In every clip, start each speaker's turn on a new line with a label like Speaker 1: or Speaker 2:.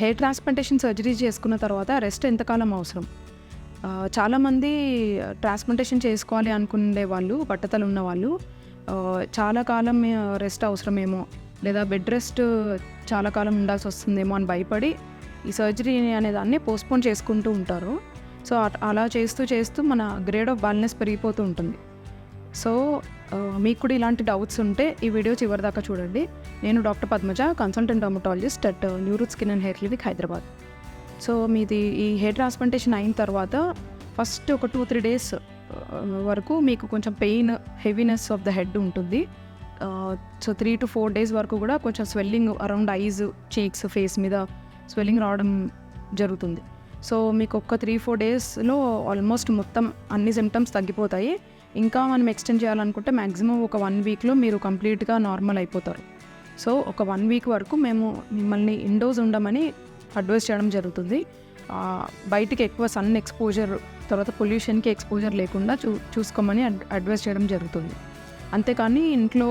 Speaker 1: Hair transplantation surgery చేసుకున్న తర్వాత rest ఎంతకాలం అవసరం? చాలామంది ట్రాన్స్ప్లాంటేషన్ చేసుకోవాలి అనుకునే వాళ్ళు బట్టతలు ఉన్న వాళ్ళు చాలా కాలం రెస్ట్ అవసరమేమో లేదా బెడ్ రెస్ట్ చాలా కాలం ఉండాల్సి వస్తుందేమో అని భయపడి ఈ సర్జరీ అనే దాన్ని పోస్ట్పోన్ చేసుకుంటూ ఉంటారు. సో అలా చేస్తూ చేస్తూ మన గ్రేడ్ ఆఫ్ బాల్నెస్ పెరిగిపోతూ ఉంటుంది. సో మీకు కూడా ఇలాంటి డౌట్స్ ఉంటే ఈ వీడియో చివరిదాకా చూడండి. నేను doctor Padmaja consultant dermatologist at Newroot skin and hair clinic Hyderabad. So మీది ఈ హెయిర్ ట్రాన్స్ప్లాంటేషన్ అయిన తర్వాత ఫస్ట్ ఒక టూ త్రీ డేస్ వరకు మీకు కొంచెం pain heaviness of the head ఉంటుంది. So three to four days వరకు కూడా కొంచెం swelling around eyes cheeks face మీద స్వెల్లింగ్ రావడం జరుగుతుంది. సో మీకు ఒక్క త్రీ ఫోర్ డేస్లో ఆల్మోస్ట్ మొత్తం అన్ని సిమ్టమ్స్ తగ్గిపోతాయి. ఇంకా మనం ఎక్స్టెండ్ చేయాలనుకుంటే మ్యాక్సిమం ఒక వన్ వీక్లో మీరు కంప్లీట్గా నార్మల్ అయిపోతారు. సో ఒక వన్ వీక్ వరకు మేము మిమ్మల్ని ఇండోస్ ఉండమని అడ్వైస్ చేయడం జరుగుతుంది. బయటికి ఎక్కువ సన్ ఎక్స్పోజర్ తర్వాత పొల్యూషన్కి ఎక్స్పోజర్ లేకుండా చూ చూసుకోమని అడ్వైస్ చేయడం జరుగుతుంది. అంతేకాని ఇంట్లో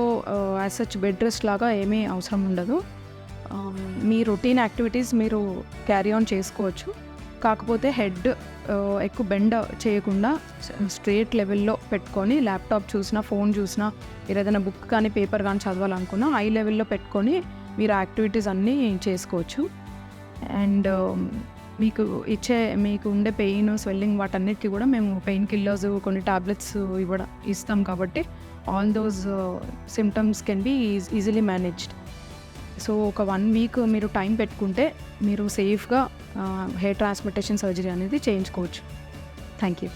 Speaker 1: యాజ్ సచ్ బెడ్ రెస్ట్ లాగా ఏమీ అవసరం ఉండదు. మీ రొటీన్ యాక్టివిటీస్ మీరు క్యారీ ఆన్ చేసుకోవచ్చు. కాకపోతే హెడ్ ఎక్కువ బెండ్ చేయకుండా స్ట్రేట్ లెవెల్లో పెట్టుకొని ల్యాప్టాప్ చూసినా ఫోన్ చూసినా మీరు ఏదైనా బుక్ కానీ పేపర్ కానీ చదవాలనుకున్నా ఐ లెవెల్లో పెట్టుకొని మీరు యాక్టివిటీస్ అన్నీ చేసుకోవచ్చు. అండ్ మీకు ఇచ్చే మీకు ఉండే పెయిన్ స్వెల్లింగ్ వాటన్నిటికీ కూడా మేము పెయిన్ కిల్లర్స్ కొన్ని టాబ్లెట్స్ ఇవ్వడం ఇస్తాం కాబట్టి all those symptoms can be easily managed so ఒక వన్ వీక్ మీరు టైం పెట్టుకుంటే మీరు సేఫ్గా హెయిర్ ట్రాన్స్ప్లాంటేషన్ సర్జరీ అనేది చేయించుకోవచ్చు. Thank you